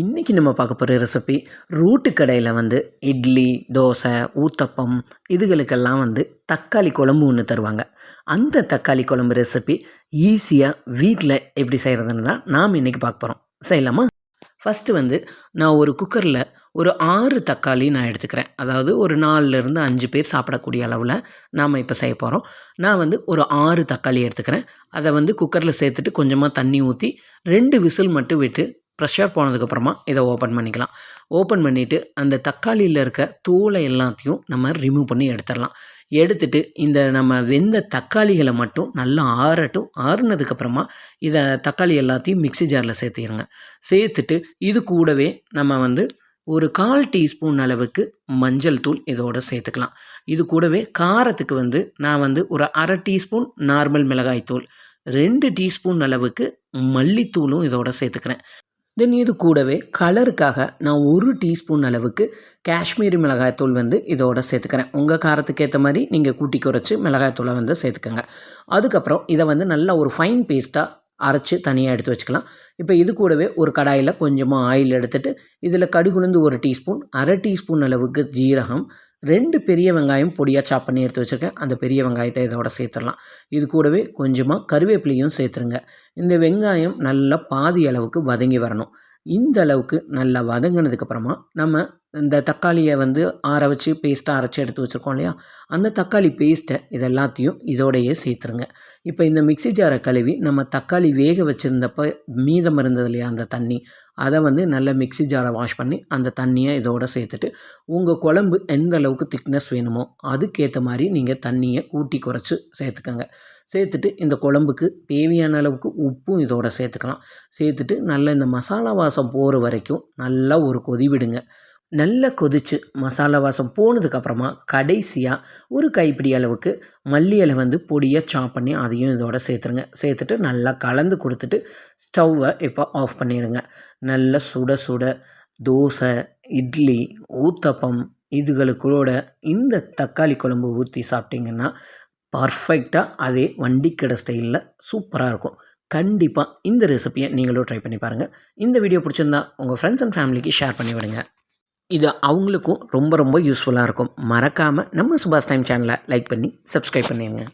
இன்றைக்கி நம்ம பார்க்க போகிற ரெசிபி ரூட்டு கடையில் வந்து இட்லி தோசை ஊத்தப்பம் இதுகளுக்கெல்லாம் வந்து தக்காளி குழம்பு ஒன்று தருவாங்க. அந்த தக்காளி குழம்பு ரெசிபி ஈஸியாக வீட்டில் எப்படி செய்கிறதுன்னு தான் நாம் இன்றைக்கி பார்க்க போகிறோம் செய்யலாமா? ஃபஸ்ட்டு வந்து நான் ஒரு குக்கரில் ஒரு ஆறு தக்காளி நான் எடுத்துக்கிறேன். அதாவது ஒரு நாலுலேருந்து அஞ்சு பேர் சாப்பிடக்கூடிய அளவில் நாம் இப்போ செய்ய போகிறோம் நான் வந்து ஒரு ஆறு தக்காளி எடுத்துக்கிறேன். அதை வந்து குக்கரில் சேர்த்துட்டு கொஞ்சமாக தண்ணி ஊற்றி ரெண்டு விசில் மட்டும் விட்டு ப்ரெஷர் போனதுக்கப்புறமா இதை ஓப்பன் பண்ணிக்கலாம். ஓப்பன் பண்ணிவிட்டு அந்த தக்காளியில் இருக்க தூளை எல்லாத்தையும் நம்ம ரிமூவ் பண்ணி எடுத்துடலாம். எடுத்துட்டு இந்த நம்ம வெந்த தக்காளிகளை மட்டும் நல்லா ஆறட்டும். ஆறுனதுக்கப்புறமா இதை தக்காளி எல்லாத்தையும் மிக்சி ஜாரில் சேர்த்திடுங்க சேர்த்துட்டு இது கூடவே நம்ம வந்து ஒரு கால் டீஸ்பூன் அளவுக்கு மஞ்சள் தூள் இதோட சேர்த்துக்கலாம். இது கூடவே காரத்துக்கு வந்து நான் வந்து ஒரு அரை டீஸ்பூன் நார்மல் மிளகாய் தூள் ரெண்டு டீஸ்பூன் அளவுக்கு மல்லித்தூளும் இதோட சேர்த்துக்கிறேன். தென் இது கூடவே கலருக்காக நான் ஒரு டீஸ்பூன் அளவுக்கு காஷ்மீரி மிளகாய்த்தூள் வந்து இதோட சேர்த்துக்கிறேன். உங்கள் காரத்துக்கு ஏற்ற மாதிரி நீங்கள் கூட்டி குறைச்சி மிளகாய்த்தூளை வந்து சேர்த்துக்கோங்க. அதுக்கப்புறம் இதை வந்து நல்லா ஒரு ஃபைன் பேஸ்ட்டாக அரைச்சி தனியாக எடுத்து வச்சுக்கலாம். இப்போ இது கூடவே ஒரு கடாயில் கொஞ்சமாக ஆயில் எடுத்துகிட்டு இதில் கடுகுலுந்து ஒரு டீஸ்பூன் அரை டீஸ்பூன் அளவுக்கு ஜீரகம் ரெண்டு பெரிய வெங்காயம் பொடியாக சாப் பண்ணி எடுத்து வச்சுருக்கேன். அந்த பெரிய வெங்காயத்தை இதோட சேர்த்துடலாம். இது கூடவே கொஞ்சமாக கருவேப்பிலையும் சேர்த்துருங்க. இந்த வெங்காயம் நல்லா பாதி அளவுக்கு வதங்கி வரணும். இந்த அளவுக்கு நல்லா வதங்கினதுக்கப்புறமா நம்ம இந்த தக்காளியை வந்து ஆற வச்சு பேஸ்ட்டாக அரைச்சி எடுத்து வச்சுருக்கோம் இல்லையா? அந்த தக்காளி பேஸ்ட்டை இது எல்லாத்தையும் இதோடையே சேர்த்துருங்க. இப்போ இந்த மிக்சி ஜாரை கழுவி நம்ம தக்காளி வேக வச்சுருந்தப்போ மீதம் இருந்தது இல்லையா அந்த தண்ணி அதை வந்து நல்லா மிக்சி ஜாரை வாஷ் பண்ணி அந்த தண்ணியை இதோட சேர்த்துட்டு உங்கள் குழம்பு எந்த அளவுக்கு திக்னஸ் வேணுமோ அதுக்கேற்ற மாதிரி நீங்கள் தண்ணியை கூட்டி குறைச்சி சேர்த்துக்கோங்க. சேர்த்துட்டு இந்த குழம்புக்கு தேவையான அளவுக்கு உப்பும் இதோட சேர்த்துக்கலாம். சேர்த்துட்டு நல்லா இந்த மசாலா வாசம் போகிற வரைக்கும் நல்லா ஒரு கொதி விடுங்க. நல்லா கொதித்து மசாலா வாசம் போனதுக்கப்புறமா கடைசியாக ஒரு கைப்பிடி அளவுக்கு மல்லி இலை வந்து பொடியாக சாப் பண்ணி அதையும் இதோட சேர்த்துருங்க. சேர்த்துட்டு நல்லா கலந்து கொடுத்துட்டு ஸ்டவ்வை இப்போ ஆஃப் பண்ணிடுங்க நல்லா சுட சுட தோசை இட்லி ஊத்தப்பம் இதுகளுக்கூட இந்த தக்காளி குழம்பு ஊற்றி சாப்பிட்டிங்கன்னா பர்ஃபெக்டாக அதே வண்டிக்கடை ஸ்டைலில் சூப்பராக இருக்கும். கண்டிப்பாக இந்த ரெசிப்பியை நீங்களும் ட்ரை பண்ணி பாருங்கள் இந்த வீடியோ பிடிச்சிருந்தா உங்கள் ஃப்ரெண்ட்ஸ் அண்ட் ஃபேமிலிக்கு ஷேர் பண்ணி விடுங்க. இது அவங்களுக்கும் ரொம்ப ரொம்ப யூஸ்ஃபுல்லாக இருக்கும். மறக்காமல் நம்ம சுபாஷ் டைம் சேனலை லைக் பண்ணி சப்ஸ்கிரைப் பண்ணிடுங்க